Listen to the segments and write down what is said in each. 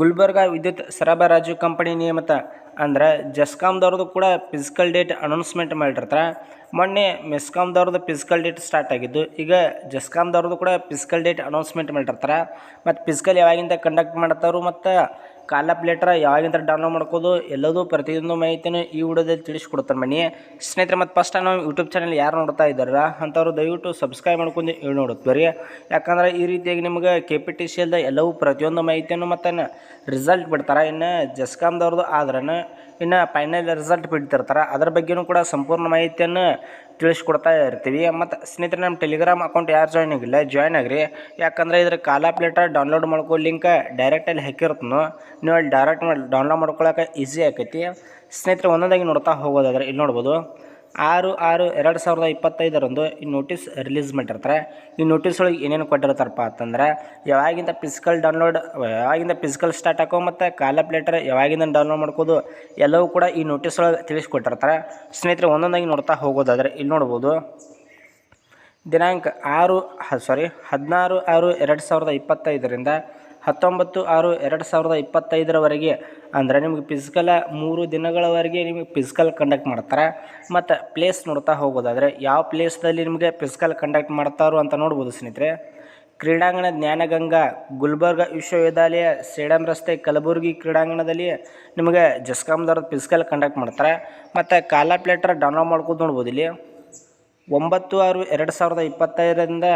ಗುಲ್ಬರ್ಗ ವಿದ್ಯುತ್ ಸರಬರಾಜು ಕಂಪನಿ ನಿಯಮಿತ ಅಂದ್ರೆ ಜೆಸ್ಕಾಮ್ದವ್ರದ್ದು ಕೂಡ ಫಿಸಿಕಲ್ ಡೇಟ್ ಅನೌನ್ಸ್ಮೆಂಟ್ ಮಾಡಿರ್ತಾರೆ. ಮೊನ್ನೆ ಮೆಸ್ಕಾಮ್ದವ್ರದ್ದು ಫಿಸಿಕಲ್ ಡೇಟ್ ಸ್ಟಾರ್ಟ್ ಆಗಿದ್ದು, ಈಗ ಜೆಸ್ಕಾಮ್ದವ್ರದ್ದು ಕೂಡ ಫಿಸಿಕಲ್ ಡೇಟ್ ಅನೌನ್ಸ್ಮೆಂಟ್ ಮಾಡಿರ್ತಾರೆ. ಮತ್ತು ಫಿಸಿಕಲ್ ಯಾವಾಗಿಂದ ಕಂಡಕ್ಟ್ ಮಾಡ್ತಾರೋ ಮತ್ತು ಕಾಲಪ್ ಲೆಟ್ರ್ ಯಾವಾಗಿಂದ ಡೌನ್ಲೋಡ್ ಮಾಡ್ಕೋದು, ಎಲ್ಲದೂ ಪ್ರತಿಯೊಂದು ಮಾಹಿತಿನೂ ಈ ವಿಡಿಯೋದಲ್ಲಿ ತಿಳಿಸ್ಕೊಡ್ತಾರೆ ಮನಿ. ಸ್ನೇಹಿತರೆ, ಮತ್ತು ಫಸ್ಟ್ ನಾವು ಯೂಟ್ಯೂಬ್ ಚಾನಲ್ ಯಾರು ನೋಡ್ತಾ ಇದ್ದಾರ, ಅಂಥವ್ರು ದಯವಿಟ್ಟು ಸಬ್ಸ್ಕ್ರೈಬ್ ಮಾಡ್ಕೊಂಡು ನೋಡುತ್ತೆ ಬರೀ ಯಾಕಂದ್ರೆ ಈ ರೀತಿಯಾಗಿ ನಿಮ್ಗೆ ಕೆ ಪಿ ಟಿ ಸಿ ಎಲ್ದ ಎಲ್ಲವೂ ಪ್ರತಿಯೊಂದು ಮಾಹಿತಿಯನ್ನು ಮತ್ತು ರಿಸಲ್ಟ್ ಬಿಡ್ತಾರೆ. ಇನ್ನು ಜಸ್ಕಾಮ್ದವ್ರದ್ದು ಆದ್ರೂ ಇನ್ನು ಫೈನಲ್ ರಿಸಲ್ಟ್ ಬಿಡ್ತಿರ್ತಾರೆ. ಅದ್ರ ಬಗ್ಗೆಯೂ ಕೂಡ ಸಂಪೂರ್ಣ ಮಾಹಿತಿಯನ್ನು ತಿಳಿಸ್ಕೊಡ್ತಾ ಇರ್ತೀವಿ. ಮತ್ತು ಸ್ನೇಹಿತರೆ ನಮ್ಮ ಟೆಲಿಗ್ರಾಮ್ ಅಕೌಂಟ್ ಯಾರು ಜಾಯ್ನ್ ಆಗಿಲ್ಲ ಜಾಯ್ನ್ ಆಗ್ರಿ. ಯಾಕಂದ್ರೆ ಇದ್ರ ಕಾಲ ಪ್ಲೇಟ ಡೌನ್ಲೋಡ್ ಮಾಡ್ಕೋ ಲಿಂಕ್ ಡೈರೆಕ್ಟಲ್ಲಿ ಹಾಕಿರ್ತನು. ನೀವು ಅಲ್ಲಿ ಡೈರೆಕ್ಟ್ ಮಾಡಿ ಡೌನ್ಲೋಡ್ ಮಾಡ್ಕೊಳಕ್ಕೆ ಈಸಿ ಆಕೈತಿ. ಸ್ನೇಹಿತರೆ, ಒಂದೊಂದಾಗಿ ನೋಡ್ತಾ ಹೋಗೋದಾದ್ರೆ ಇಲ್ಲಿ ನೋಡ್ಬೋದು. ಆರು ಆರು ಎರಡು ಸಾವಿರದ ಇಪ್ಪತ್ತೈದರಂದು ಈ ನೋಟಿಸ್ ರಿಲೀಸ್ ಮಾಡಿರ್ತಾರೆ. ಈ ನೋಟಿಸ್ ಒಳಗೆ ಏನೇನು ಕೊಟ್ಟಿರ್ತಾರಪ್ಪ ಅಂತಂದ್ರೆ, ಯಾವಾಗಿಂದ ಫಿಸಿಕಲ್ ಡೌನ್ಲೋಡ್ ಯಾವಾಗಿಂದ ಫಿಸಿಕಲ್ ಸ್ಟಾರ್ಟ್ ಹಾಕೋ ಮತ್ತು ಕಾಲ ಪ್ಲೇಟರ್ ಯಾವಾಗಿಂದ ಡೌನ್ಲೋಡ್ ಮಾಡ್ಕೋದು, ಎಲ್ಲವೂ ಕೂಡ ಈ ನೋಟಿಸ್ ಒಳಗೆ ತಿಳಿಸ್ಕೊಟ್ಟಿರ್ತಾರೆ. ಸ್ನೇಹಿತರೆ, ಒಂದೊಂದಾಗಿ ನೋಡ್ತಾ ಹೋಗೋದಾದ್ರೆ ಇಲ್ಲಿ ನೋಡ್ಬೋದು. ದಿನಾಂಕ ಆರು ಸಾರಿ ಹದಿನಾರು ಆರು ಎರಡು ಸಾವಿರದ ಇಪ್ಪತ್ತೈದರಿಂದ ಹತ್ತೊಂಬತ್ತು ಆರು ಎರಡು ಸಾವಿರದ ಇಪ್ಪತ್ತೈದರವರೆಗೆ. ಅಂದರೆ ನಿಮಗೆ ಫಿಸಿಕಲ ಮೂರು ದಿನಗಳವರೆಗೆ ನಿಮಗೆ ಫಿಸಿಕಲ್ ಕಂಡಕ್ಟ್ ಮಾಡ್ತಾರೆ. ಮತ್ತು ಪ್ಲೇಸ್ ನೋಡ್ತಾ ಹೋಗೋದಾದರೆ ಯಾವ ಪ್ಲೇಸ್ದಲ್ಲಿ ನಿಮಗೆ ಫಿಸಿಕಲ್ ಕಂಡಕ್ಟ್ ಮಾಡ್ತಾರೋ ಅಂತ ನೋಡ್ಬೋದು ಸ್ನೇಹಿತರೆ. ಕ್ರೀಡಾಂಗಣ ಜ್ಞಾನಗಂಗಾ, ಗುಲ್ಬರ್ಗ ವಿಶ್ವವಿದ್ಯಾಲಯ, ಸೇಡಂ ರಸ್ತೆ, ಕಲಬುರಗಿ ಕ್ರೀಡಾಂಗಣದಲ್ಲಿ ನಿಮಗೆ ಜಸ್ಕಾಮ್ದವ್ರದ್ದು ಫಿಸಿಕಲ್ ಕಂಡಕ್ಟ್ ಮಾಡ್ತಾರೆ. ಮತ್ತು ಕಾಲ ಪ್ಲೇಟರ್ ಡೌನ್ಲೋಡ್ ಮಾಡ್ಕೊಂಡು ನೋಡ್ಬೋದು ಇಲ್ಲಿ. ಒಂಬತ್ತು ಆರು ಎರಡು ಸಾವಿರದ ಇಪ್ಪತ್ತೈದರಿಂದ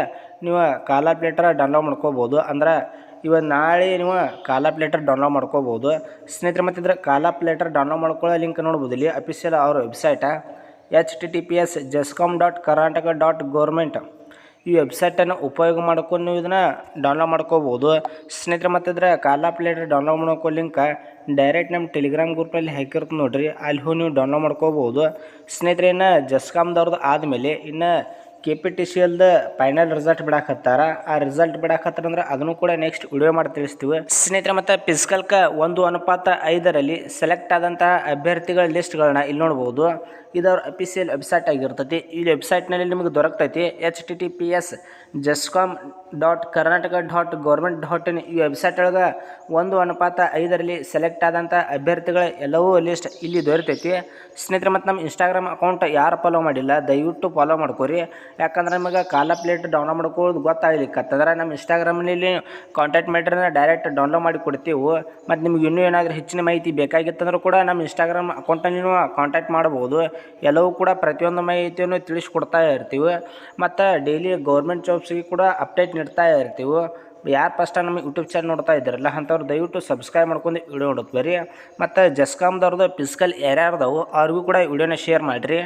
ನೀವು ಕಾಲ ಪ್ಲೇಟರ್ ಡೌನ್ಲೋಡ್ ಮಾಡ್ಕೋಬೋದು. ಅಂದ್ರೆ ಇವ ನಾಳೆ ನೀವು ಕಾಲ ಪ್ಲೇಟರ್ ಡೌನ್ಲೋಡ್ ಮಾಡ್ಕೋಬೋದು. ಸ್ನೇಹಿತರೆ ಮತ್ತು ಇದ್ರೆ ಕಾಲ ಪ್ಲೇಟರ್ ಡೌನ್ಲೋಡ್ ಮಾಡ್ಕೊಳ್ಳೋ ಲಿಂಕ್ ನೋಡ್ಬೋದು. ಇಲ್ಲಿ ಅಫಿಷಿಯಲ್ ಅವ್ರ ವೆಬ್ಸೈಟಾ H T T P S GESCOM dot Karnataka dot government ಈ ವೆಬ್ಸೈಟನ್ನು ಉಪಯೋಗ ಮಾಡ್ಕೊಂಡು ನೀವು ಇದನ್ನು ಡೌನ್ಲೋಡ್ ಮಾಡ್ಕೋಬೋದು. ಸ್ನೇಹಿತರೆ ಮತ್ತು ಇದ್ರ ಕಾಲ ಪ್ಲೇಟರ್ ಡೌನ್ಲೋಡ್ ಮಾಡ್ಕೋ ಲಿಂಕ್ ಡೈರೆಕ್ಟ್ ನಮ್ಮ ಟೆಲಿಗ್ರಾಮ್ ಗ್ರೂಪಲ್ಲಿ ಹಾಕಿರ್ತೀನಿ ನೋಡಿರಿ. ಅಲ್ಲಿ ಹೋಗಿ ನೀವು ಡೌನ್ಲೋಡ್ ಮಾಡ್ಕೋಬೋದು. ಸ್ನೇಹಿತರೆ, ಇನ್ನು ಜಸ್ಕಾಮ್ದವ್ರದ್ದು ಆದಮೇಲೆ ಇನ್ನು ಕೆ ಪಿ ಟಿ ಸಿ ಎಲ್ದ ಫೈನಲ್ ರಿಸಲ್ಟ್ ಬಿಡಾಕತ್ತಾರ. ಆ ರಿಸಲ್ಟ್ ಬಿಡಾಕತ್ತಾರ ಅಂದ್ರೆ ಅದನ್ನು ಕೂಡ ನೆಕ್ಸ್ಟ್ ವಿಡಿಯೋ ಮಾಡಿ ತಿಳಿಸ್ತೀವಿ. ಸ್ನೇಹಿತರೆ, ಮತ್ತು ಫಿಸಿಕಲ್ಕ ಒಂದು ಅನುಪಾತ ಐದರಲ್ಲಿ ಸೆಲೆಕ್ಟ್ ಆದಂತಹ ಅಭ್ಯರ್ಥಿಗಳ ಲಿಸ್ಟ್ಗಳನ್ನ ಇಲ್ಲಿ ನೋಡ್ಬೋದು. ಇದರ ಅಫಿಷಿಯಲ್ ವೆಬ್ಸೈಟ್ ಆಗಿರ್ತೈತಿ. ಈ ವೆಬ್ಸೈಟ್ನಲ್ಲಿ ನಿಮಗೆ ದೊರಕ್ತೈತಿ. H T T P S GESCOM dot Karnataka dot government dot in ಈ ವೆಬ್ಸೈಟ್ ಒಳಗೆ ಒಂದು ಅನುಪಾತ ಐದರಲ್ಲಿ ಸೆಲೆಕ್ಟ್ ಆದಂಥ ಅಭ್ಯರ್ಥಿಗಳ ಎಲ್ಲವೂ ಲಿಸ್ಟ್ ಇಲ್ಲಿ ದೊರೆತೈತಿ. ಸ್ನೇಹಿತರೆ, ಮತ್ತು ನಮ್ಮ ಇನ್ಸ್ಟಾಗ್ರಾಮ್ ಅಕೌಂಟ್ ಯಾರು ಫಾಲೋ ಮಾಡಿಲ್ಲ, ದಯವಿಟ್ಟು ಫಾಲೋ ಮಾಡ್ಕೊರಿ. ಯಾಕಂದ್ರೆ ನಮಗೆ ಕಾಲ ಪ್ಲೇಟ್ ಡೌನ್ಲೋಡ್ ಮಾಡ್ಕೊಳ್ಳೋದು ಗೊತ್ತಾಗ್ಲಿಕ್ಕತ್ತಂದ್ರೆ ನಮ್ಮ ಇನ್ಸ್ಟಾಗ್ರಾಮ್ನಲ್ಲಿ ಕಾಂಟ್ಯಾಕ್ಟ್ ಮಾಡಿದ್ರೆ ಡೈರೆಕ್ಟ್ ಡೌನ್ಲೋಡ್ ಮಾಡಿ ಕೊಡ್ತೀವಿ. ಮತ್ತು ನಿಮ್ಗೆ ಇನ್ನೂ ಏನಾದರೂ ಹೆಚ್ಚಿನ ಮಾಹಿತಿ ಬೇಕಾಗಿತ್ತಂದ್ರೂ ಕೂಡ ನಮ್ಮ ಇನ್ಸ್ಟಾಗ್ರಾಮ್ ಅಕೌಂಟನ್ನು ನೀವು ಕಾಂಟ್ಯಾಕ್ಟ್ ಮಾಡ್ಬೋದು. ಎಲ್ಲವೂ ಕೂಡ ಪ್ರತಿಯೊಂದು ಮಾಹಿತಿಯನ್ನು ತಿಳಿಸ್ಕೊಡ್ತಾ ಇರ್ತೀವಿ. ಮತ್ತು ಡೈಲಿ ಗೌರ್ಮೆಂಟ್ ಜಾಬ್ಸ್ಗೆ ಕೂಡ ಅಪ್ಡೇಟ್ ನೀಡ್ತಾ ಇರ್ತೀವಿ, ಯಾರು ಫಸ್ಟ್ ನಮ್ಮ ಯೂಟ್ಯೂಬ್ ಚಾನಲ್ ನೋಡ್ತಾ ಇದ್ದಾರಲ್ಲ, ಅಂಥವ್ರು ದಯವಿಟ್ಟು ಸಬ್ಸ್ಕ್ರೈಬ್ ಮಾಡ್ಕೊಂಡು ವಿಡಿಯೋ ನೋಡುತ್ತೆ ರೀ ಮತ್ತು ಜಸ್ಕಾಮ್ದವ್ರದ್ದು ಫಿಸಿಕಲ್ ಯಾರ್ಯಾರ್ದವು ಅವ್ರಿಗೂ ಕೂಡ ವಿಡಿಯೋನ ಶೇರ್ ಮಾಡಿರಿ.